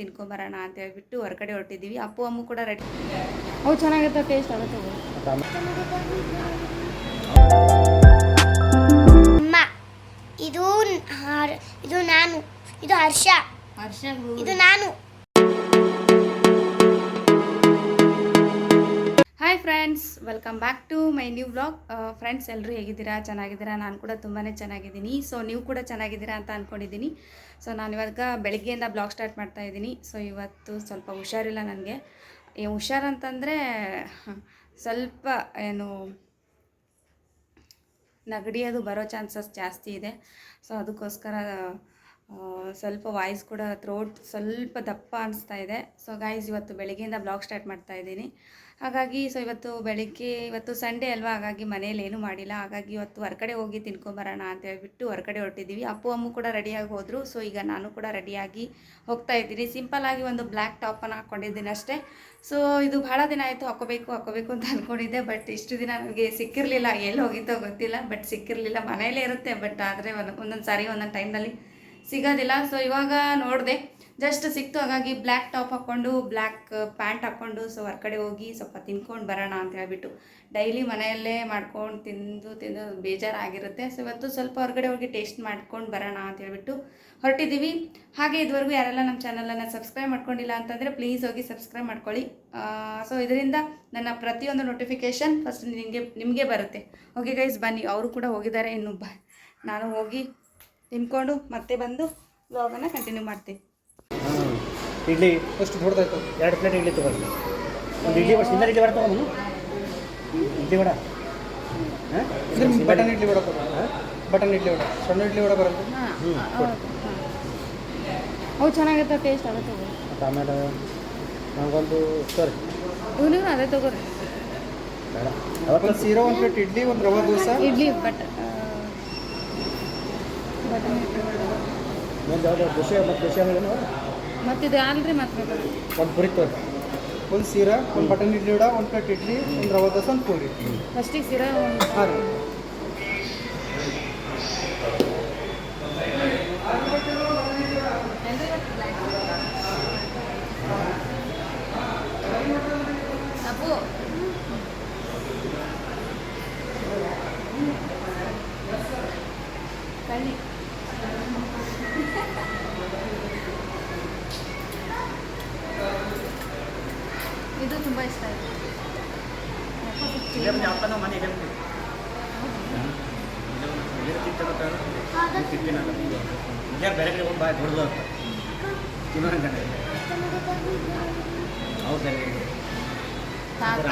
ತಿನ್ಕೊಂಬರೋಣ ಅಂತ ಹೇಳ್ಬಿಟ್ಟು ಹೊರಗಡೆ ಹೊರಟಿದ್ದೀವಿ. ಅಪ್ಪು ಅಮ್ಮ ಕೂಡ ರೆಡಿ ಅವು ಚೆನ್ನಾಗಿರುತ್ತೆ ಟೇಸ್ಟ್ ಆಗುತ್ತೆ ಅಮ್ಮ ಇದು ಇದು ನಾನು ಇದು ಹರ್ಷ. ಹರ್ಷ ಇದು ನಾನು. Hi friends welcome back to my new blog friends ಎಲ್ಲರೂ ಹೇಗಿದ್ದೀರಾ? ಚೆನ್ನಾಗಿದ್ದೀರಾ? ನಾನು ಕೂಡ ತುಂಬಾ ಚೆನ್ನಾಗಿದ್ದೀನಿ. ಸೊ ನೀವು ಕೂಡ ಚೆನ್ನಾಗಿದ್ದೀರಾ ಅಂತ ಅಂದ್ಕೊಂಡಿದ್ದೀನಿ ಸೊ ನಾನು ಇವಾಗ ಬೆಳಗ್ಗೆಯಿಂದ ಬ್ಲಾಗ್ ಸ್ಟಾರ್ಟ್ ಮಾಡ್ತಾ ಇದ್ದೀನಿ. ಸೊ ಇವತ್ತು ಸ್ವಲ್ಪ ಹುಷಾರಿಲ್ಲ ನನಗೆ. ಹುಷಾರಂತಂದರೆ ಸ್ವಲ್ಪ ಏನು ನೆಗಡಿ ಅದು ಬರೋ ಚಾನ್ಸಸ್ ಜಾಸ್ತಿ ಇದೆ. ಸೊ ಅದಕ್ಕೋಸ್ಕರ ಸ್ವಲ್ಪ ವಾಯ್ಸ್ ಕೂಡ ಥ್ರೋಟ್ ಸ್ವಲ್ಪ ದಪ್ಪ ಅನಿಸ್ತಾ ಇದೆ. ಸೊ ಗಾಯ್ಸ್ ಇವತ್ತು ಬೆಳಗ್ಗೆಯಿಂದ ಬ್ಲಾಗ್ ಸ್ಟಾರ್ಟ್ ಮಾಡ್ತಾ ಇದ್ದೀನಿ. ಹಾಗಾಗಿ ಸೊ ಇವತ್ತು ಬೆಳಿಗ್ಗೆ, ಇವತ್ತು ಸಂಡೇ ಅಲ್ವಾ? ಹಾಗಾಗಿ ಮನೇಲಿ ಏನೂ ಮಾಡಿಲ್ಲ. ಹಾಗಾಗಿ ಇವತ್ತು ಹೊರಗಡೆ ಹೋಗಿ ತಿನ್ಕೊಂಬರೋಣ ಅಂತ ಹೇಳ್ಬಿಟ್ಟು ಹೊರಗಡೆ ಹೊರಟಿದ್ದೀವಿ. ಅಪ್ಪು, ಅಮ್ಮ ಕೂಡ ರೆಡಿಯಾಗಿ ಹೋದರು. ಸೊ ಈಗ ನಾನು ಕೂಡ ರೆಡಿಯಾಗಿ ಹೋಗ್ತಾ ಇದ್ದೀನಿ. ಸಿಂಪಲ್ಲಾಗಿ ಒಂದು ಬ್ಲ್ಯಾಕ್ ಟಾಪನ್ನು ಹಾಕ್ಕೊಂಡಿದ್ದೀನಿ ಅಷ್ಟೇ. ಸೊ ಇದು ಭಾಳ ದಿನ ಆಯಿತು. ಹಾಕೋಬೇಕು ಹಾಕೋಬೇಕು ಅಂತ ಅಂದ್ಕೊಂಡಿದ್ದೆ ಬಟ್ ಇಷ್ಟು ದಿನ ನನಗೆ ಸಿಕ್ಕಿರಲಿಲ್ಲ. ಎಲ್ಲಿ ಹೋಗಿತ್ತೋ ಗೊತ್ತಿಲ್ಲ. ಬಟ್ ಸಿಕ್ಕಿರಲಿಲ್ಲ. ಮನೆಯಲ್ಲೇ ಇರುತ್ತೆ. ಬಟ್ ಆದರೆ ಒಂದು ಒಂದೊಂದು ಸಾರಿ ಒಂದೊಂದು ಟೈಮ್ನಲ್ಲಿ ಸಿಗೋದಿಲ್ಲ. ಸೊ ಇವಾಗ ನೋಡಿದೆ. ಜಸ್ಟ್ ಸಿಕ್ತು, ಹಾಗಾಗಿ ಬ್ಲ್ಯಾಕ್ ಟಾಪ್ ಹಾಕ್ಕೊಂಡು ಬ್ಲ್ಯಾಕ್ ಪ್ಯಾಂಟ್ ಹಾಕ್ಕೊಂಡು ಸೊ ಹೊರಗಡೆ ಹೋಗಿ ಸ್ವಲ್ಪ ತಿನ್ಕೊಂಡು ಬರೋಣ ಅಂತ ಹೇಳ್ಬಿಟ್ಟು ಡೈಲಿ ಮನೆಯಲ್ಲೇ ಮಾಡ್ಕೊಂಡು ತಿಂದು ತಿಂದು ಬೇಜಾರಾಗಿರುತ್ತೆ. ಸೊ ಇವತ್ತು ಸ್ವಲ್ಪ ಹೊರಗಡೆ ಹೋಗಿ ಟೇಸ್ಟ್ ಮಾಡ್ಕೊಂಡು ಬರೋಣ ಅಂತ ಹೇಳ್ಬಿಟ್ಟು ಹೊರಟಿದ್ದೀವಿ. ಹಾಗೆ ಇದುವರೆಗೂ ಯಾರೆಲ್ಲ ನಮ್ಮ ಚಾನಲನ್ನು ಸಬ್ಸ್ಕ್ರೈಬ್ ಮಾಡ್ಕೊಂಡಿಲ್ಲ ಅಂತಂದರೆ ಪ್ಲೀಸ್ ಹೋಗಿ ಸಬ್ಸ್ಕ್ರೈಬ್ ಮಾಡ್ಕೊಳ್ಳಿ. ಸೊ ಇದರಿಂದ ನನ್ನ ಪ್ರತಿಯೊಂದು ನೋಟಿಫಿಕೇಷನ್ ಫಸ್ಟ್ ನಿಮಗೆ ನಿಮಗೆ ಬರುತ್ತೆ. ಓಕೆ ಗೈಸ್ ಬನ್ನಿ. ಅವರು ಕೂಡ ಹೋಗಿದ್ದಾರೆ. ಇನ್ನು ನಾನು ಹೋಗಿ ತಿನ್ಕೊಂಡು ಮತ್ತೆ ಬಂದು ವ್ಲಾಗನ್ನು ಕಂಟಿನ್ಯೂ ಮಾಡ್ತೀನಿ. ಇಡ್ಲಿ ಅಷ್ಟು ದೊಡ್ಡದಾಯ್ತು ಎರಡು ಪ್ಲೇಟ್ ಇಡ್ಲಿ ತಗೊಳ್ತೀನಿ ಒಂದು ಇಡ್ಲಿ ಬಡ ಸಿಂಗಲ್ ಇಡ್ಲಿ ವಡ ತಗೊಂಡು ಇಡ್ಲಿ ಬಡ ಹಾಂ? ಬಟನ್ ಇಡ್ಲಿ ಬಡ ಬಟನ್ ಇಡ್ಲಿ ಬಡ ಸಣ್ಣ ಇಡ್ಲಿ ಬಡ ಬರಲ್ಲ ಹ್ಞೂ ಅವು ಚೆನ್ನಾಗಿರುತ್ತೆ ಟೇಸ್ಟ್ ಆಗುತ್ತೆ ಮತ್ತು ಆಮೇಲೆ ನನಗೊಂದು ಸರಿ ಇವನಿಗೂ ಅದೇ ತಗೋರಿ. ಬೇಡ. ಅವತ್ತು ಒಂದು ಒಂದು ಪ್ಲೇಟ್ ಇಡ್ಲಿ ಒಂದು ರವೆ ದೋಸೆ. ಇಡ್ಲಿ ಬಟ್ ಬಟನ್ ಒಂದು ಯಾವ್ದು ದೋಸೆ ಮತ್ತು ದೋಸೆ ಆಮೇಲೆ ಮತ್ತಿದು ಅಲ್ರಿ ಮತ್ತೆ ಒಂದು ಪುರಿ ತೋರಿ. ಒಂದು ಸೀರಾ ಒಂದು ಬಟನ್ ಇಡ್ಲಿ ವಡ ಒಂದು ಪ್ಲೇಟ್ ಇಡ್ಲಿ ಒಂದು ರವಾದ ದೋಸೆ ಒಂದು ಪೂರಿ. ಫಸ್ಟಿಗೆ ಸೀರಾ ಹಾಂ ರೀ ಅಪ್ಪು ಕಳ್ಳಿ ಇದು ತುಂಬ ಇಷ್ಟ ಆಯಿತು. ಮನೆ ಇದೆ ಇಲ್ಲೇ ಬೇರೆ ಕಡೆ ಹೋಗಿ ಬಾಯ್ ದೊಡ್ಡದು ಅಂತ. ತಿನ್ನೋಂಗೆ ಹೌದು. ಬೇರೆ ತಾತ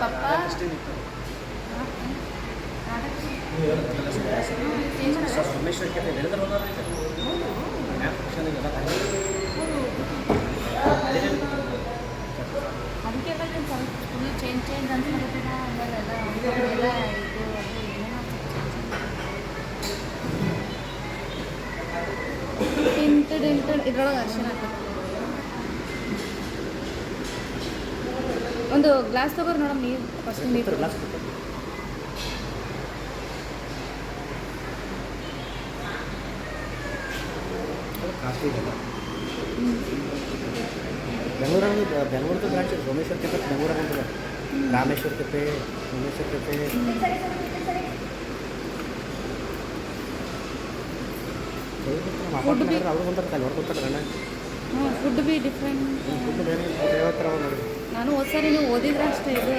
ಪಪ್ಪ. ಸೋಮೇಶ್ವರ ಕೆರೆ ಬೆಳೆದ್ರೆ ಅದಕ್ಕೆಲ್ಲ ಸ್ವಲ್ಪ ಫುಲ್ ಚೇಂಜ್ ಚೇಂಜ್ ಅಂತ ಎಲ್ಲ ಇದು ಇದ್ರೊಳಗೆ ಅರ್ಶಿನ ಒಂದು ಗ್ಲಾಸ್ ತಗೋರಿ ನೋಡಮ್ ನೀರು ಫಸ್ಟ್ ನೀರು ಗ್ಲಾಸ್ ಕಾಸ್ಟ್ಲಿ ಇದೆ ಬೆಂಗಳೂರಲ್ಲಿ ಬೆಂಗಳೂರದ ಬ್ರಾಂಚ್ ಸೋಮೇಶ್ವರ ಕೆಫೆ ಬೆಂಗಳೂರಾಗ ಉಂಟು ರಾಮೇಶ್ವರ ಕೆಫೆ ಸೋಮೇಶ್ವರ ಕೆಫೆ ಅವ್ರು ಬಂತಾರೆ ಅಲ್ಲಿ ಫುಡ್ ಬಿ ಡಿಫ್ರೆಂಟ್ ಫುಡ್ ಬೇರೆ ಯಾವ ಥರ ನೋಡಿ. ನಾನು ಹೋದ್ ಸರಿ ನೀವು ಓದಿದ್ರೆ ಅಷ್ಟೇ ಇದು.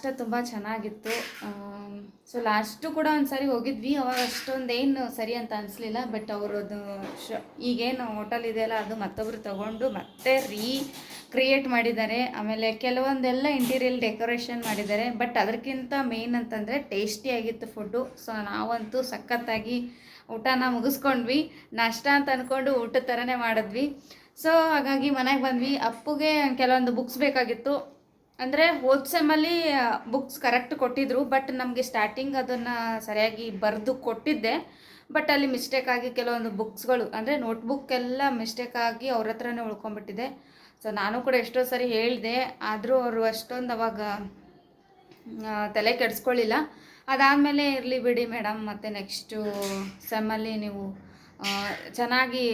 ಅಷ್ಟೇ ತುಂಬ ಚೆನ್ನಾಗಿತ್ತು. ಸೊ ಲಾಸ್ಟು ಕೂಡ ಒಂದು ಸಾರಿ ಹೋಗಿದ್ವಿ. ಅವಾಗ ಅಷ್ಟೊಂದೇನು ಸರಿ ಅಂತ ಅನಿಸ್ಲಿಲ್ಲ. ಬಟ್ ಅವರದ್ದು ಶ, ಈಗೇನು ಹೋಟೆಲ್ ಇದೆಯಲ್ಲ, ಅದು ಮತ್ತೊಬ್ಬರು ತಗೊಂಡು ಮತ್ತೆ ರೀ ಕ್ರಿಯೇಟ್ ಮಾಡಿದ್ದಾರೆ. ಆಮೇಲೆ ಕೆಲವೊಂದೆಲ್ಲ ಇಂಟೀರಿಯಲ್ ಡೆಕೋರೇಷನ್ ಮಾಡಿದ್ದಾರೆ. ಬಟ್ ಅದಕ್ಕಿಂತ ಮೇನ್ ಅಂತಂದರೆ ಟೇಸ್ಟಿಯಾಗಿತ್ತು ಫುಡ್ಡು ಸೊ ನಾವಂತೂ ಸಖತ್ತಾಗಿ ಊಟನ ಮುಗಿಸ್ಕೊಂಡ್ವಿ. ನಾಷ್ಟ ಅಂತ ಅಂದ್ಕೊಂಡು ಊಟದ ಥರನೇ ಮಾಡಿದ್ವಿ. ಸೊ ಹಾಗಾಗಿ ಮನೆಗೆ ಬಂದ್ವಿ. ಅಪ್ಪುಗೆ ಕೆಲವೊಂದು ಬುಕ್ಸ್ ಬೇಕಾಗಿತ್ತು. ಅಂದರೆ ಹೋದ ಸೆಮ್ಮಲ್ಲಿ ಬುಕ್ಸ್ ಕರೆಕ್ಟ್ ಕೊಟ್ಟಿದ್ರು ಬಟ್ ನಮಗೆ ಸ್ಟಾರ್ಟಿಂಗ್ ಅದನ್ನು ಸರಿಯಾಗಿ ಬರೆದು ಕೊಟ್ಟಿದ್ದೆ. ಬಟ್ ಅಲ್ಲಿ ಮಿಸ್ಟೇಕ್ ಆಗಿ ಕೆಲವೊಂದು ಬುಕ್ಸ್ಗಳು ಅಂದರೆ ನೋಟ್ಬುಕ್ ಎಲ್ಲ ಮಿಸ್ಟೇಕ್ ಆಗಿ ಅವ್ರ ಹತ್ರನೇ ಉಳ್ಕೊಂಬಿಟ್ಟಿದೆ ಸೊ ನಾನು ಕೂಡ ಎಷ್ಟೋ ಸರಿ ಹೇಳಿದೆ, ಆದರೂ ಅವರು ಅಷ್ಟೊಂದು ಅವಾಗ ತಲೆ ಕೆಡಿಸ್ಕೊಳ್ಳಿಲ್ಲ. ಅದಾದಮೇಲೆ ಇರಲಿ ಬಿಡಿ ಮೇಡಮ್, ಮತ್ತು ನೆಕ್ಸ್ಟು ಸೆಮ್ಮಲ್ಲಿ ನೀವು ಚೆನ್ನಾಗಿ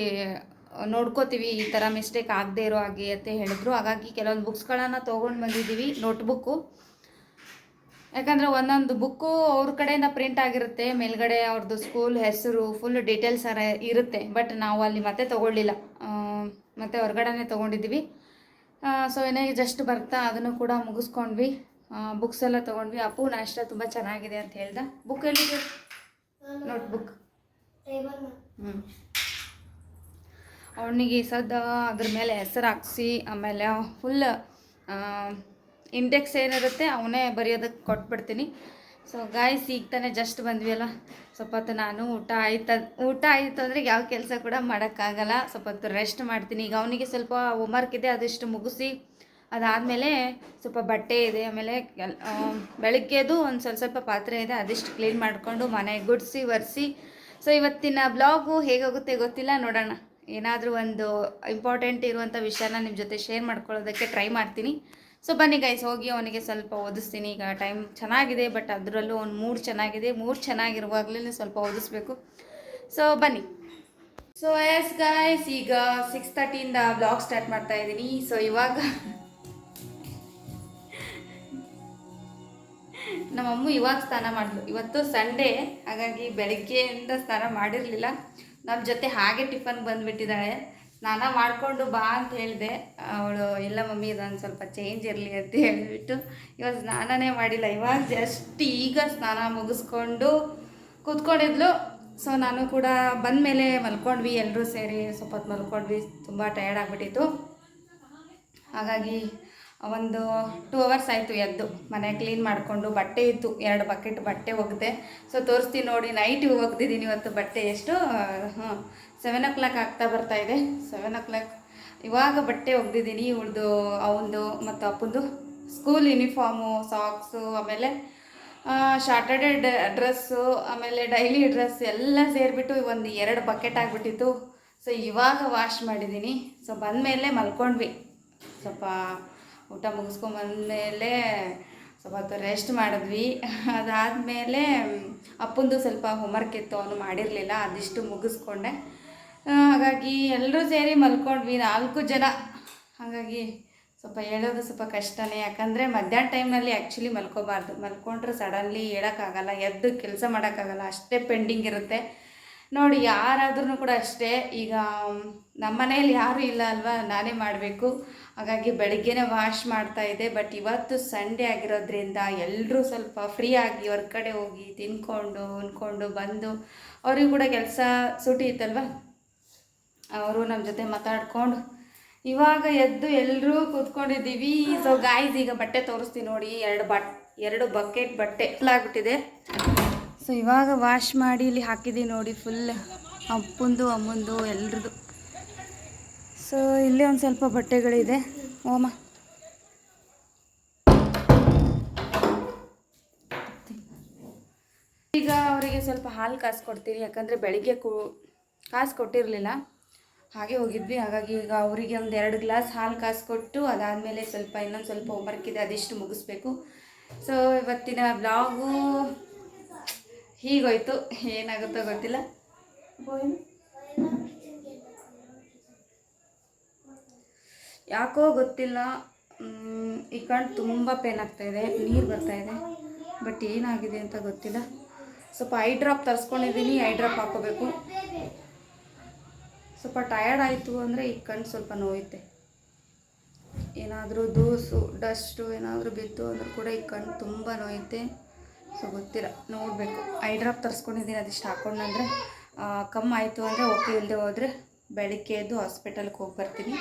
ನೋಡ್ಕೋತೀವಿ ಈ ಥರ ಮಿಸ್ಟೇಕ್ ಆಗದೆ ಇರೋ ಹಾಗೆ ಅಂತ ಹೇಳಿದ್ರು. ಹಾಗಾಗಿ ಕೆಲವೊಂದು ಬುಕ್ಸ್ಗಳನ್ನು ತೊಗೊಂಡು ಬಂದಿದ್ದೀವಿ ನೋಟ್ಬುಕ್ಕು ಯಾಕಂದರೆ ಒಂದೊಂದು ಬುಕ್ಕು ಅವ್ರ ಕಡೆಯಿಂದ ಪ್ರಿಂಟ್ ಆಗಿರುತ್ತೆ ಮೇಲ್ಗಡೆ ಅವ್ರದ್ದು ಸ್ಕೂಲ್ ಹೆಸರು ಫುಲ್ ಡೀಟೇಲ್ಸ್ ಅರ ಇರುತ್ತೆ. ಬಟ್ ನಾವು ಅಲ್ಲಿ ಮತ್ತೆ ತೊಗೊಳ್ಳಿಲ್ಲ. ಮತ್ತು ಹೊರಗಡೆನೇ ತೊಗೊಂಡಿದ್ದೀವಿ. ಸೊ ಏನೇ ಜಸ್ಟ್ ಬರ್ತಾ ಅದನ್ನು ಕೂಡ ಮುಗಿಸ್ಕೊಂಡ್ವಿ. ಬುಕ್ಸ್ ಎಲ್ಲ ತೊಗೊಂಡ್ವಿ. ಅಪ್ಪು ನಾಷ್ಟ ತುಂಬ ಚೆನ್ನಾಗಿದೆ ಅಂತ ಹೇಳ್ದ. ಬುಕ್ ಎಲ್ಲಿದೆ? ನೋಟ್ಬುಕ್ ಹ್ಞೂ ಅವನಿಗೆ ಸದ ಅದ್ರ ಮೇಲೆ ಹೆಸರು ಹಾಕ್ಸಿ, ಆಮೇಲೆ ಫುಲ್ ಇಂಡೆಕ್ಸ್ ಏನಿರುತ್ತೆ ಅವನೇ ಬರೆಯೋದಕ್ಕೆ ಕೊಟ್ಬಿಡ್ತೀನಿ. ಸೊ ಗಾಯ್ಸ್ ಈಗ ತಾನೇ ಜಸ್ಟ್ ಬಂದ್ವಿ ಅಲ್ಲ ಸ್ವಲ್ಪ ಹೊತ್ತು ನಾನು ಊಟ ಆಯ್ತು, ಊಟ ಆಯಿತು ಅಂದರೆ ಯಾವ ಕೆಲಸ ಕೂಡ ಮಾಡೋಕ್ಕಾಗಲ್ಲ. ಸ್ವಲ್ಪ ಹೊತ್ತು ರೆಸ್ಟ್ ಮಾಡ್ತೀನಿ. ಈಗ ಅವನಿಗೆ ಸ್ವಲ್ಪ ಹೋಮ್ವರ್ಕ್ ಇದೆ, ಅದಿಷ್ಟು ಮುಗಿಸಿ ಅದಾದಮೇಲೆ ಸ್ವಲ್ಪ ಬಟ್ಟೆ ಇದೆ, ಆಮೇಲೆ ಬೆಳಗ್ಗೆದು ಒಂದು ಸ್ವಲ್ಪ ಸ್ವಲ್ಪ ಪಾತ್ರೆ ಇದೆ, ಅದಿಷ್ಟು ಕ್ಲೀನ್ ಮಾಡಿಕೊಂಡು ಮನೆ ಗುಡಿಸಿ, ಒರೆಸಿ. ಸೊ ಇವತ್ತಿನ ಬ್ಲಾಗು ಹೇಗಾಗುತ್ತೆ ಗೊತ್ತಿಲ್ಲ, ನೋಡೋಣ. ಏನಾದರೂ ಒಂದು ಇಂಪಾರ್ಟೆಂಟ್ ಇರುವಂಥ ವಿಷಯನ ನಿಮ್ಮ ಜೊತೆ ಶೇರ್ ಮಾಡ್ಕೊಳ್ಳೋದಕ್ಕೆ ಟ್ರೈ ಮಾಡ್ತೀನಿ. ಸೊ ಬನ್ನಿ ಗೈಸ್ ಹೋಗಿ ಅವನಿಗೆ ಸ್ವಲ್ಪ ಓದಿಸ್ತೀನಿ. ಈಗ ಟೈಮ್ ಚೆನ್ನಾಗಿದೆ ಬಟ್ ಅದರಲ್ಲೂ ಅವ್ನು ಮೂಡ್ ಚೆನ್ನಾಗಿದೆ. ಮೂಡ್ ಚೆನ್ನಾಗಿರುವಾಗಲೇ ಸ್ವಲ್ಪ ಓದಿಸ್ಬೇಕು. ಸೊ ಬನ್ನಿ. ಸೊ ಎಸ್ ಗೈಸ್ ಈಗ ಸಿಕ್ಸ್ ತರ್ಟಿಯಿಂದ ಬ್ಲಾಗ್ ಸ್ಟಾರ್ಟ್ ಮಾಡ್ತಾ ಇದ್ದೀನಿ. ಸೊ ಇವಾಗ ನಮ್ಮಮ್ಮ ಇವಾಗ ಸ್ನಾನ ಮಾಡಿದ್ಲು ಇವತ್ತು ಸಂಡೇ ಹಾಗಾಗಿ ಬೆಳಗ್ಗೆಯಿಂದ ಸ್ನಾನ ಮಾಡಿರಲಿಲ್ಲ. ನಮ್ಮ ಜೊತೆ ಹಾಗೆ ಟಿಫನ್ ಬಂದುಬಿಟ್ಟಿದ್ದಾಳೆ ಸ್ನಾನ ಮಾಡಿಕೊಂಡು ಬಾ ಅಂತ ಹೇಳಿದೆ. ಅವಳು, ಇಲ್ಲ ಮಮ್ಮಿ, ಇದೊಂದು ಸ್ವಲ್ಪ ಚೇಂಜ್ ಇರಲಿ ಅಂತ ಹೇಳಿಬಿಟ್ಟು ಇವಾಗ ಸ್ನಾನನೇ ಮಾಡಿಲ್ಲ. ಇವಾಗ ಜಸ್ಟ್ ಈಗ ಸ್ನಾನ ಮುಗಿಸ್ಕೊಂಡು ಕೂತ್ಕೊಂಡಿದ್ಲು. ಸೊ ನಾನು ಕೂಡ ಬಂದ ಮೇಲೆ ಮಲ್ಕೊಂಡ್ವಿ ಎಲ್ಲರೂ ಸೇರಿ. ಸ್ವಲ್ಪ ಮಲ್ಕೊಂಡ್ವಿ, ತುಂಬ ಟಯರ್ಡ್ ಆಗಿಬಿಟ್ಟಿತ್ತು. ಹಾಗಾಗಿ ಒಂದು ಟೂ ಅವರ್ಸ್ ಆಯಿತು ಎದ್ದು. ಮನೆ ಕ್ಲೀನ್ ಮಾಡಿಕೊಂಡು ಬಟ್ಟೆ ಇತ್ತು. ಎರಡು ಬಕೆಟ್ ಬಟ್ಟೆ ಒಗೆದೆ. ಸೊ ತೋರಿಸ್ತೀನಿ ನೋಡಿ ನೈಟ್ ಒಗ್ದಿದ್ದೀನಿ ಇವತ್ತು ಬಟ್ಟೆ ಎಷ್ಟು ಹಾಂ ಸೆವೆನ್ ಓ ಕ್ಲಾಕ್ ಆಗ್ತಾ ಬರ್ತಾ ಇದೆ. ಸೆವೆನ್ ಓ ಕ್ಲಾಕ್ ಇವಾಗ ಬಟ್ಟೆ ಒಗ್ದಿದ್ದೀನಿ, ಇವಳ್ದು ಅವನದು ಮತ್ತು ಅಪ್ಪಂದು. ಸ್ಕೂಲ್ ಯೂನಿಫಾರ್ಮು ಸಾಕ್ಸು ಆಮೇಲೆ ಶಾರ್ಟೆಡ್ ಡ್ರೆಸ್ಸು ಆಮೇಲೆ ಡೈಲಿ ಡ್ರೆಸ್ ಎಲ್ಲ ಸೇರಿಬಿಟ್ಟು ಒಂದು ಎರಡು ಬಕೆಟ್ ಆಗಿಬಿಟ್ಟಿತ್ತು. ಸೊ ಇವಾಗ ವಾಶ್ ಮಾಡಿದ್ದೀನಿ. ಸೊ ಬಂದಮೇಲೆ ಮಲ್ಕೊಂಡ್ವಿ. ಸ್ವಲ್ಪ ಊಟ ಮುಗಿಸ್ಕೊಂಬಂದಮೇಲೆ ಸ್ವಲ್ಪ ಹೊತ್ತು ರೆಸ್ಟ್ ಮಾಡಿದ್ವಿ. ಅದಾದಮೇಲೆ ಅಪ್ಪಂದು ಸ್ವಲ್ಪ ಹೋಮ್ವರ್ಕ್ ಇತ್ತು, ಅವನು ಮಾಡಿರಲಿಲ್ಲ, ಅದಿಷ್ಟು ಮುಗಿಸ್ಕೊಂಡೆ. ಹಾಗಾಗಿ ಎಲ್ಲರೂ ಸೇರಿ ಮಲ್ಕೊಂಡ್ವಿ, ನಾಲ್ಕು ಜನ. ಹಾಗಾಗಿ ಸ್ವಲ್ಪ ಹೇಳೋದು ಸ್ವಲ್ಪ ಕಷ್ಟನೇ, ಯಾಕಂದರೆ ಮಧ್ಯಾಹ್ನ ಟೈಮ್ನಲ್ಲಿ ಆ್ಯಕ್ಚುಲಿ ಮಲ್ಕೋಬಾರ್ದು. ಮಲ್ಕೊಂಡ್ರೆ ಸಡನ್ಲಿ ಹೇಳೋಕ್ಕಾಗಲ್ಲ, ಎದ್ದು ಕೆಲಸ ಮಾಡೋಕ್ಕಾಗಲ್ಲ, ಅಷ್ಟೇ ಪೆಂಡಿಂಗ್ ಇರುತ್ತೆ. ನೋಡಿ ಯಾರಾದ್ರೂ ಕೂಡ ಅಷ್ಟೇ, ಈಗ ನಮ್ಮ ಮನೇಲಿ ಯಾರೂ ಇಲ್ಲ ಅಲ್ವಾ? ನಾನೇ ಮಾಡಬೇಕು. ಹಾಗಾಗಿ ಬೆಳಿಗ್ಗೆನೇ ವಾಶ್ ಮಾಡ್ತಾ ಇದ್ದೆ ಬಟ್ ಇವತ್ತು ಸಂಡೇ ಆಗಿರೋದ್ರಿಂದ ಎಲ್ಲರೂ ಸ್ವಲ್ಪ ಫ್ರೀ ಆಗಿ ಹೊರ್ಗಡೆ ಹೋಗಿ ತಿನ್ಕೊಂಡು ಉಂಡ್ಕೊಂಡು ಬಂದು, ಅವ್ರಿಗೂ ಕೂಡ ಕೆಲಸ ಸೂಟಿ ಇತ್ತಲ್ವ? ಅವರು ನಮ್ಮ ಜೊತೆ ಮಾತಾಡ್ಕೊಂಡು, ಇವಾಗ ಎದ್ದು ಎಲ್ಲರೂ ಕೂತ್ಕೊಂಡಿದ್ದೀವಿ. ಸೊ ಗಾಯ್ಸ್ ಈಗ ಬಟ್ಟೆ ತೋರಿಸ್ತೀನಿ ನೋಡಿ, ಎರಡು ಬಟ್, ಎರಡು ಬಕೆಟ್ ಬಟ್ಟೆ ಆಗ್ಬಿಟ್ಟಿದೆ. ಸೊ ಇವಾಗ ವಾಶ್ ಮಾಡಿ ಇಲ್ಲಿ ಹಾಕಿದ್ದೀನಿ ನೋಡಿ ಫುಲ್ ಅಪ್ಪಂದು, ಅಮ್ಮಂದು ಎಲ್ರದ್ದು ಸೊ ಇಲ್ಲಿ ಒಂದು ಸ್ವಲ್ಪ ಬಟ್ಟೆಗಳಿದೆ. ಓಮ. ಈಗ ಅವರಿಗೆ ಸ್ವಲ್ಪ ಹಾಲು ಕಾಸು ಕೊಡ್ತೀನಿ ಯಾಕಂದರೆ ಬೆಳಿಗ್ಗೆ ಕೂ, ಕಾಸು ಕೊಟ್ಟಿರಲಿಲ್ಲ. ಹಾಗೆ ಹೋಗಿದ್ವಿ. ಹಾಗಾಗಿ ಈಗ ಅವರಿಗೆ ಒಂದು ಎರಡು ಗ್ಲಾಸ್ ಹಾಲು ಕಾಸು ಕೊಟ್ಟು ಅದಾದಮೇಲೆ ಸ್ವಲ್ಪ ಇನ್ನೊಂದು ಸ್ವಲ್ಪ ಹೋಮ್ವರ್ಕ್ ಇದೆ, ಅದಿಷ್ಟು ಮುಗಿಸ್ಬೇಕು. ಸೊ ಇವತ್ತಿನ ಬ್ಲಾಗು ಹೀಗೋಯ್ತು. ಏನಾಗುತ್ತೋ ಗೊತ್ತಿಲ್ಲ. ಯಾಕೋ ಗೊತ್ತಿಲ್ಲ. ಈ ಕಣ್ಣು ತುಂಬ ಪೇನ್ ಇದೆ. ನೀರು ಬರ್ತಾ ಇದೆ. ಬಟ್ ಏನಾಗಿದೆ ಅಂತ ಗೊತ್ತಿಲ್ಲ. ಸ್ವಲ್ಪ ಐ ಡ್ರಾಪ್ ತರಿಸ್ಕೊಂಡಿದ್ದೀನಿ. ಐ ಡ್ರಾಪ್ ಹಾಕೋಬೇಕು. ಸ್ವಲ್ಪ ಟಯರ್ಡ್ ಆಯಿತು ಅಂದರೆ ಈ ಕಣ್ಣು ಸ್ವಲ್ಪ ನೋಯುತ್ತೆ. ಏನಾದರೂ ದೂಸು ಡಸ್ಟು ಏನಾದರೂ ಬಿತ್ತು ಅಂದರೂ ಕೂಡ ಈ ಕಣ್ಣು ತುಂಬ ನೋಯುತ್ತೆ. ಸೊ ಗೊತ್ತಿಲ್ಲ ನೋಡಬೇಕು. ಐ ಡ್ರಾಪ್ ತರಿಸ್ಕೊಂಡಿದ್ದೀನಿ ಅದಿಷ್ಟು ಹಾಕೊಂಡಂದರೆ ಕಮ್ಮಿ ಆಯಿತು ಅಂದರೆ ಓಕೆ ಇಲ್ಲದೆ ಹೋದರೆ ಬೆಳಗ್ಗೆ ಎದ್ದು ಹಾಸ್ಪಿಟಲ್ಗೆ ಹೋಗಿ ಬರ್ತೀನಿ.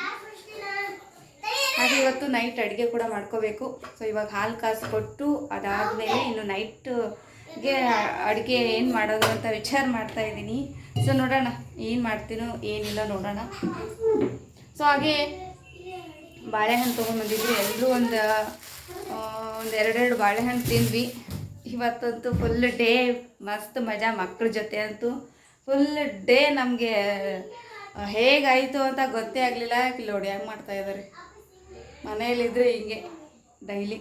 ಹಾಗೆ ಇವತ್ತು ನೈಟ್ ಅಡುಗೆ ಕೂಡ ಮಾಡ್ಕೋಬೇಕು. ಸೊ ಇವಾಗ ಹಾಲು ಕಾಸು ಕೊಟ್ಟು ಅದಾದಮೇಲೆ ಇನ್ನು ನೈಟ್ಗೆ ಅಡುಗೆ ಏನು ಮಾಡೋದು ಅಂತ ವಿಚಾರ ಮಾಡ್ತಾ ಇದ್ದೀನಿ. ಸೊ ನೋಡೋಣ, ಏನು ಮಾಡ್ತೀನೋ ಏನಿಲ್ಲ ನೋಡೋಣ. ಸೊ ಹಾಗೆ ಬಾಳೆಹಣ್ಣು ತೊಗೊಂಡ್ಬಂದಿದ್ವಿ ಎಲ್ಲರೂ ಒಂದು ಒಂದು ಎರಡೆರಡು ಬಾಳೆಹಣ್ಣು ತಿಂದ್ವಿ. ಇವತ್ತಂತೂ ಫುಲ್ ಡೇ ಮಸ್ತ್ ಮಜಾ ಮಕ್ಕಳ ಜೊತೆ ಅಂತೂ. ಫುಲ್ ಡೇ ನಮಗೆ ಹೇಗಾಯಿತು ಅಂತ ಗೊತ್ತೇ ಆಗಲಿಲ್ಲ. ನೋಡಿ ಹೆಂಗೆ ಮಾಡ್ತಾ ಇದ್ದಾರೆ ಮನೆಯಲ್ಲಿದ್ದರೆ ಹಿಂಗೆ ಡೈಲಿ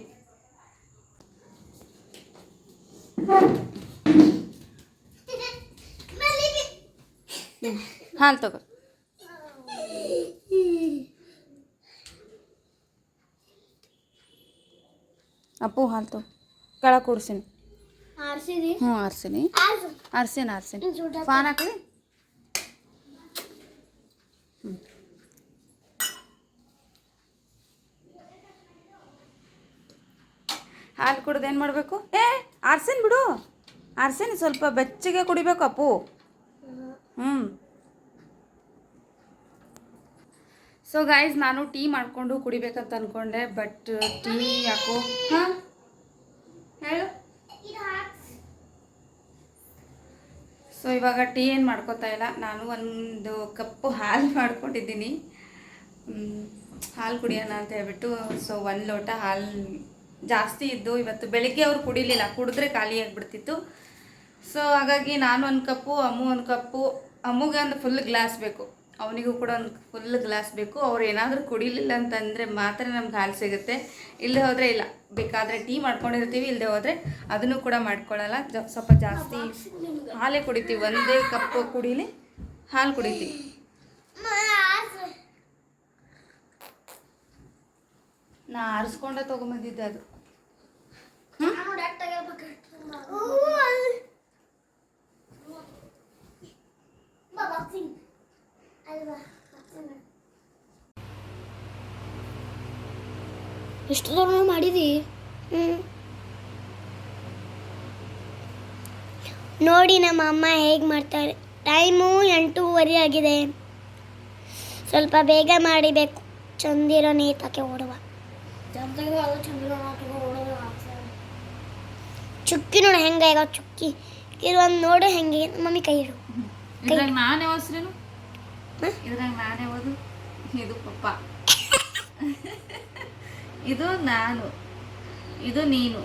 ಹಾಲು ತಗೋ. ಅಪ್ಪು ಹಾಲು ಕೆಳ ಕೂಡ್ಸಿನಿ. ಹ್ಞೂ ಆರ್ಸಿನಿ. ಆರ್ಸಿನಿ ಆರ್ಸಿನಿ ಫಾನ್ ಹಾಕ್ಲಿ? ಹಾಲು ಕುಡ್ದು ಏನು ಮಾಡಬೇಕು? ಏ ಆರ್ಸಿನ್ ಬಿಡು. ಆರ್ಸಿನಿ ಸ್ವಲ್ಪ ಬೆಚ್ಚಗೆ ಕುಡಿಬೇಕು ಅಪ್ಪು. ಹ್ಞೂ. ಸೊ ಗಾಯ್ಸ್ ನಾನು ಟೀ ಮಾಡಿಕೊಂಡು ಕುಡಿಬೇಕಂತ ಅಂದ್ಕೊಂಡೆ ಬಟ್ ಟೀ ಯಾಕೋ ಹಾಂ? ಹೇಳು. ಸೊ ಇವಾಗ ಟೀ ಏನು ಮಾಡ್ಕೋತಾ ಇಲ್ಲ. ನಾನು ಒಂದು ಕಪ್ಪು ಹಾಲು ಮಾಡ್ಕೊಂಡಿದ್ದೀನಿ. ಹಾಲು ಕುಡಿಯೋಣ ಅಂತ ಹೇಳ್ಬಿಟ್ಟು ಸೊ ಒಂದು ಲೋಟ ಹಾಲು ಜಾಸ್ತಿ ಇದ್ದು, ಇವತ್ತು ಬೆಳಿಗ್ಗೆ ಅವ್ರು ಕುಡಿಲಿಲ್ಲ. ಕುಡಿದ್ರೆ ಖಾಲಿ ಆಗಿಬಿಡ್ತಿತ್ತು. ಸೊ ಹಾಗಾಗಿ ನಾನು ಒಂದು ಕಪ್ಪು, ಅಮ್ಮು ಒಂದು ಕಪ್ಪು ಅಮ್ಮಗೆ ಒಂದು ಫುಲ್ ಗ್ಲಾಸ್ ಬೇಕು. ಅವನಿಗೂ ಕೂಡ ಒಂದು ಫುಲ್ ಗ್ಲಾಸ್ ಬೇಕು. ಅವ್ರು ಏನಾದರೂ ಕುಡಿಲಿಲ್ಲ ಅಂತಂದರೆ ಮಾತ್ರ ನಮ್ಗೆ ಹಾಲು ಸಿಗುತ್ತೆ. ಇಲ್ಲದೆ ಹೋದರೆ ಇಲ್ಲ. ಬೇಕಾದರೆ ಟೀ ಮಾಡ್ಕೊಂಡಿರ್ತೀವಿ ಇಲ್ಲದೆ ಹೋದರೆ ಅದನ್ನು ಕೂಡ ಮಾಡ್ಕೊಳ್ಳಲ್ಲ. ಸ್ವಲ್ಪ ಜಾಸ್ತಿ ಹಾಲೇ ಕುಡಿತೀವಿ. ಒಂದೇ ಕಪ್ಪು ಕುಡೀಲಿ ಹಾಲು ಕುಡಿತೀವಿ. ನಾ ಆರಿಸ್ಕೊಂಡೆ ತೊಗೊಂಬಂದಿದ್ದೆ ಅದು. ಎಷ್ಟು ದೂರ ಮಾಡಿದಿ? ನೋಡಿ ನಮ್ಮ ಅಮ್ಮ ಹೇಗೆ ಮಾಡ್ತಾರೆ ಟೈಮು ಎಂಟೂವರೆ ಆಗಿದೆ. ಸ್ವಲ್ಪ ಬೇಗ ಮಾಡಿಬೇಕು. ಚಂದಿರೋ ನೇತಕ್ಕೆ ಓಡುವ. ಚುಕ್ಕಿ ನೋಡು ಹೆಂಗೆ ಈಗ ಚುಕ್ಕಿ. ಇರುವಂದು ನೋಡು ಹೆಂಗೆ. ಮಮ್ಮಿ ಕೈ ಇಡು. ಇದ್ರಾಗ ನಾನು ಯಾವಸ್ರೇನು ಹ? ಇದ್ರಾಗ ನಾನೇ ಓದು. ಇದು ಪಪ್ಪ. ಇದು ನಾನು ಇದು ನೀನು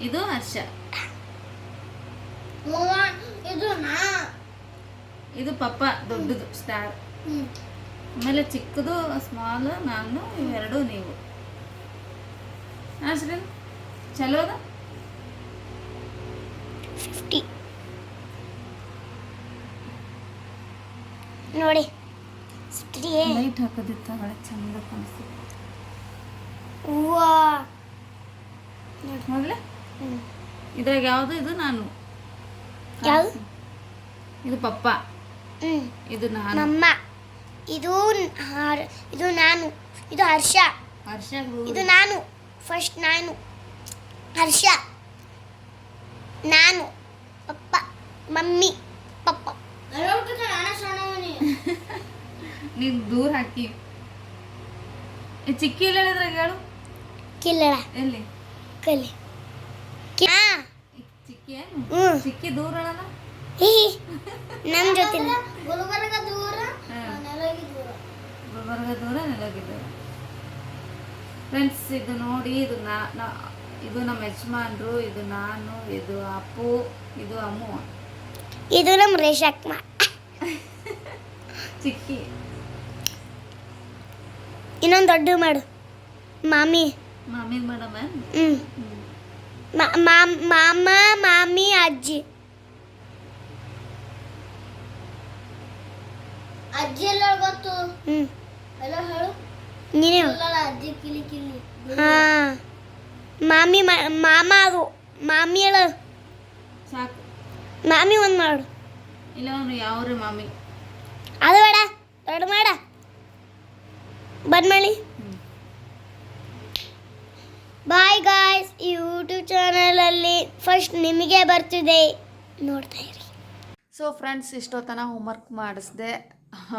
ಇದು ಹರ್ಷ. ಇದು ಇದು ಪಪ್ಪ ದೊಡ್ಡದು ಸ್ಟಾರ್ ಆಮೇಲೆ ಚಿಕ್ಕದು ಸ್ಮಾಲ್ ನಾನು ಇವೆರಡು ನೀವು. ಹರ್ಷರೇನು ಚಲೋ ಅದ? ಫಿಫ್ಟಿ ನೋಡಿ ಲೈಟ್ ಹಾಕೋದಿತ್ತ ಒಳ್ಳೆ ಚಂದ ಕಾಣಿಸ್ತು ಮೊದಲೇ ಹ್ಮ್. ಇದ್ರಾಗ ಯಾವುದು ಇದು? ನಾನು. ಯಾವ್ದು? ಇದು ಪಪ್ಪ. ಇದು ನಾನು. ಇದು ಹಾರ್- ಇದು ನಾನು. ಇದು ಹರ್ಷ. ಹರ್ಷ ಇದು ನಾನು. ಫಸ್ಟ್ ನಾನು. ಹರ್ಷ. ನಾನು. ಪಪ್ಪ. ಮಮ್ಮಿ. ಪಪ್ಪ. ನೀನು ದೂರ ಹಾಕಿ. ಈ ಚಿಕ್ಕಿ ಇಲ್ಲ ಹೇಳು? ಕಿಲ್ಲಳ. ಎಲ್ಲಿ? ಕಲಿ ಚಿಕ್ಕಿ ಚಿಕ್ಕಿ ದೂರ ನಮ್ಮ ಜೊತೆ ಗುಲ್ಬರ್ಗ ದೂರ ಗುಲ್ಬರ್ಗ ದೂರ ನೆಲಗಿದೆ ಫ್ರೆಂಡ್ಸ್ ಇದು ನೋಡಿ ಇದು ನಾ ನಾ- ಇದು ನಮ್ಮ ಯಜಮಾನ್ರು ಇದು ನಾನು ಇದು ಅಪ್ಪು ಇದು ಅಮ್ಮು. ಇದು ನಮ್ಮ ರೇಷಕ್ಮ ಚಿಕ್ಕಿ. ಇನ್ನೊಂದು ದೊಡ್ಡ ಮಾಡು. ಮಾಮಿ. ಮಾಮಿನ ಮಾಡಮ್ಮ ಮಾಮ್- ಮಾಮ ಮಾಮಿ ಅಜ್ಜಿ. ಅಜ್ಜಿ ಎಲ್ಲ ಗೊತ್ತು? ಹ್ಮ್. ಎಲ್ಲ ಹೇಳು. ನೀನೇ ಎಲ್ಲ ಅಜ್ಜಿ ಕಿಲಿ ಕಿಲಿ. ಹಾ. ಮಾಮಿ ಮಾಮಾ ಮಾಮ ಅದು. ಮಾಮಿ ಹೇಳು. ಸಾಕು. ಮಾಮಿ ಒಂದು ಮಾಡು. ಇಲ್ಲ ಅವ್ನು ಯಾವ್ರಿ ಮಾಮಿ? ಅದು ಬೇಡ ದೊಡ್ಡ ಮಾಡ ಬಂದ್ ಮಾಡಿ ಬಾಯ್ ಗಾಯ್ಸ್ ಈ ಯೂಟ್ಯೂಬ್ ಚಾನಲಲ್ಲಿ ಫಸ್ಟ್ ನಿಮಗೆ ಬರ್ತಿದೆ. ನೋಡ್ತಾ ಇರಿ. ಸೊ ಫ್ರೆಂಡ್ಸ್ ಇಷ್ಟೊತ್ತನ ಹೋಮ್ವರ್ಕ್ ಮಾಡಿಸ್ದೆ.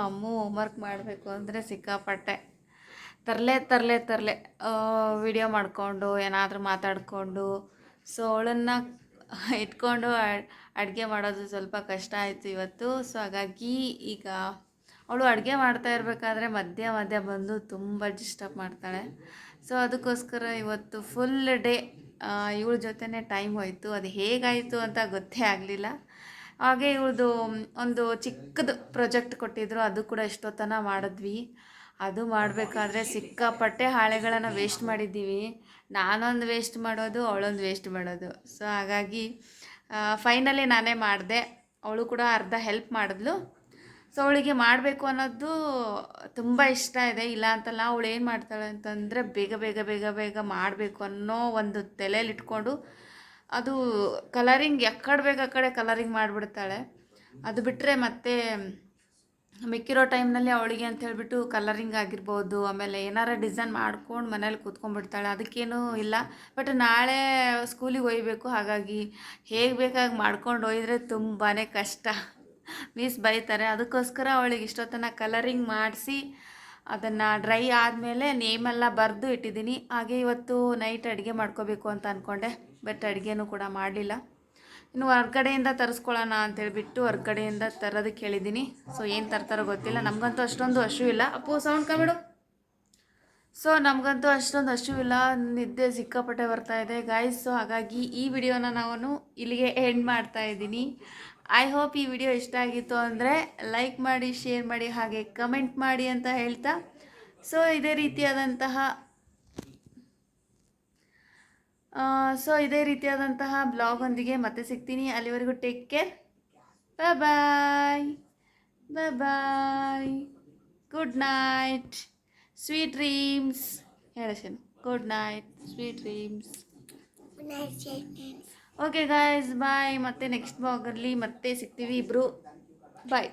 ಅಮ್ಮು ಹೋಮ್ವರ್ಕ್ ಮಾಡಬೇಕು ಅಂದರೆ ಸಿಕ್ಕಾಪಟ್ಟೆ. ತರಲೆ ತರಲೆ ತರಲೆ. ವಿಡಿಯೋ ಮಾಡಿಕೊಂಡು, ಏನಾದರೂ ಮಾತಾಡಿಕೊಂಡು. ಸೊ ಅವಳನ್ನು ಇಟ್ಕೊಂಡು ಅಡುಗೆ ಮಾಡೋದು ಸ್ವಲ್ಪ ಕಷ್ಟ ಆಯಿತು ಇವತ್ತು. ಸೊ ಹಾಗಾಗಿ ಈಗ ಅವಳು ಅಡುಗೆ ಮಾಡ್ತಾ ಇರಬೇಕಾದ್ರೆ ಮಧ್ಯ ಮಧ್ಯ ಬಂದು ತುಂಬ ಡಿಸ್ಟರ್ಬ್ ಮಾಡ್ತಾಳೆ. ಸೊ ಅದಕ್ಕೋಸ್ಕರ ಇವತ್ತು ಫುಲ್ ಡೇ ಇವಳ ಜೊತೆನೇ ಟೈಮ್ ಹೋಯಿತು. ಅದು ಹೇಗಾಯಿತು ಅಂತ ಗೊತ್ತೇ ಆಗಲಿಲ್ಲ. ಹಾಗೆ ಇವಳದು ಒಂದು ಚಿಕ್ಕದು ಪ್ರಾಜೆಕ್ಟ್ ಕೊಟ್ಟಿದ್ರು. ಅದು ಕೂಡ ಎಷ್ಟೊತ್ತನ ಮಾಡಿದ್ವಿ. ಅದು ಮಾಡಬೇಕಾದ್ರೆ ಸಿಕ್ಕಾಪಟ್ಟೆ ಹಾಳೆಗಳನ್ನು ವೇಸ್ಟ್ ಮಾಡಿದ್ದೀವಿ. ನಾನೊಂದು ವೇಸ್ಟ್ ಮಾಡೋದು, ಅವಳೊಂದು ವೇಸ್ಟ್ ಮಾಡೋದು. ಸೊ ಹಾಗಾಗಿ ಫೈನಲಿ ನಾನೇ ಮಾಡಿದೆ. ಅವಳು ಕೂಡ ಅರ್ಧ ಹೆಲ್ಪ್ ಮಾಡಿದ್ಲು. ಸೊ ಅವಳಿಗೆ ಮಾಡಬೇಕು ಅನ್ನೋದು ತುಂಬ ಇಷ್ಟ ಇದೆ. ಇಲ್ಲ ಅಂತಲ್ಲ, ಅವಳು ಏನು ಮಾಡ್ತಾಳೆ ಅಂತಂದರೆ ಬೇಗ ಬೇಗ ಬೇಗ ಬೇಗ ಮಾಡಬೇಕು ಅನ್ನೋ ಒಂದು ತಲೆಯಲ್ಲಿ ಇಟ್ಕೊಂಡು ಅದು ಕಲರಿಂಗ್ ಎಕ್ಕಡೆ ಬೇಗ ಕಡೆ ಕಲರಿಂಗ್ ಮಾಡಿಬಿಡ್ತಾಳೆ. ಅದು ಬಿಟ್ಟರೆ ಮತ್ತೆ ಮಿಕ್ಕಿರೋ ಟೈಮ್ನಲ್ಲಿ ಅವಳಿಗೆ ಅಂತ ಹೇಳಿಬಿಟ್ಟು ಕಲರಿಂಗ್ ಆಗಿರ್ಬೋದು, ಆಮೇಲೆ ಏನಾರ ಡಿಸೈನ್ ಮಾಡ್ಕೊಂಡು ಮನೇಲಿ ಕೂತ್ಕೊಂಡ್ಬಿಡ್ತಾಳೆ, ಅದಕ್ಕೇನೂ ಇಲ್ಲ. ಬಟ್ ನಾಳೆ ಸ್ಕೂಲಿಗೆ ಒಯ್ಬೇಕು, ಹಾಗಾಗಿ ಹೇಗೆ ಬೇಕಾಗಿ ಮಾಡ್ಕೊಂಡು ಒಯ್ದರೆ ತುಂಬಾ ಕಷ್ಟ. ಮಿಸ್ ಬೈತಾರೆ. ಅದಕ್ಕೋಸ್ಕರ ಅವಳಿಗೆ ಇಷ್ಟೊತ್ತನ ಕಲರಿಂಗ್ ಮಾಡಿಸಿ ಅದನ್ನು ಡ್ರೈ ಆದಮೇಲೆ ನೇಮೆಲ್ಲ ಬರೆದು ಇಟ್ಟಿದ್ದೀನಿ. ಹಾಗೆ ಇವತ್ತು ನೈಟ್ ಅಡುಗೆ ಮಾಡ್ಕೋಬೇಕು ಅಂತ ಅಂದ್ಕೊಂಡೆ ಬಟ್ ಅಡುಗೆನೂ ಕೂಡ ಮಾಡಲಿಲ್ಲ. ಇನ್ನು ಹೊರ್ಗಡೆಯಿಂದ ತರಿಸ್ಕೊಳ್ಳೋಣ ಅಂತೇಳ್ಬಿಟ್ಟು ಹೊರ್ಗಡೆಯಿಂದ ತರೋದಕ್ಕೆ ಹೇಳಿದ್ದೀನಿ. ಸೊ ಏನು ತರ್ತಾರೋ ಗೊತ್ತಿಲ್ಲ. ನಮಗಂತೂ ಅಷ್ಟೊಂದು ಹಶು ಇಲ್ಲ. ಅಪ್ಪು ಸೌಂಡ್ ಕಮ್ಮಿಡು ಸೊ ನಮಗಂತೂ ಅಷ್ಟೊಂದು ಹಶುವಿಲ್ಲ ನಿದ್ದೆ ಸಿಕ್ಕಾಪಟ್ಟೆ ಬರ್ತಾ ಇದೆ. ಗಾಯ್ಸ್ ಸೊ ಹಾಗಾಗಿ ಈ ವಿಡಿಯೋನ ನಾನು ಇಲ್ಲಿಗೆ ಎಂಡ್ ಮಾಡ್ತಾ ಇದ್ದೀನಿ. ಐ ಹೋಪ್ ಈ ವಿಡಿಯೋ ಇಷ್ಟ ಆಗಿತ್ತು ಅಂದರೆ ಲೈಕ್ ಮಾಡಿ ಶೇರ್ ಮಾಡಿ, ಹಾಗೆ ಕಮೆಂಟ್ ಮಾಡಿ ಅಂತ ಹೇಳ್ತಾ. ಸೊ ಇದೇ ರೀತಿಯಾದಂತಹ ಸೊ ಇದೇ ರೀತಿಯಾದಂತಹ ಬ್ಲಾಗೊಂದಿಗೆ ಮತ್ತೆ ಸಿಗ್ತೀನಿ. ಅಲ್ಲಿವರೆಗೂ take care bye bye good night sweet dreams ಹೇಳಶನ್ good night sweet dreams okay guys bye ಮತ್ತೆ ನೆಕ್ಸ್ಟ್ ಬ್ಲಾಗಲ್ಲಿ ಮತ್ತೆ ಸಿಗ್ತೀವಿ ಇಬ್ಬರು ಬಾಯ್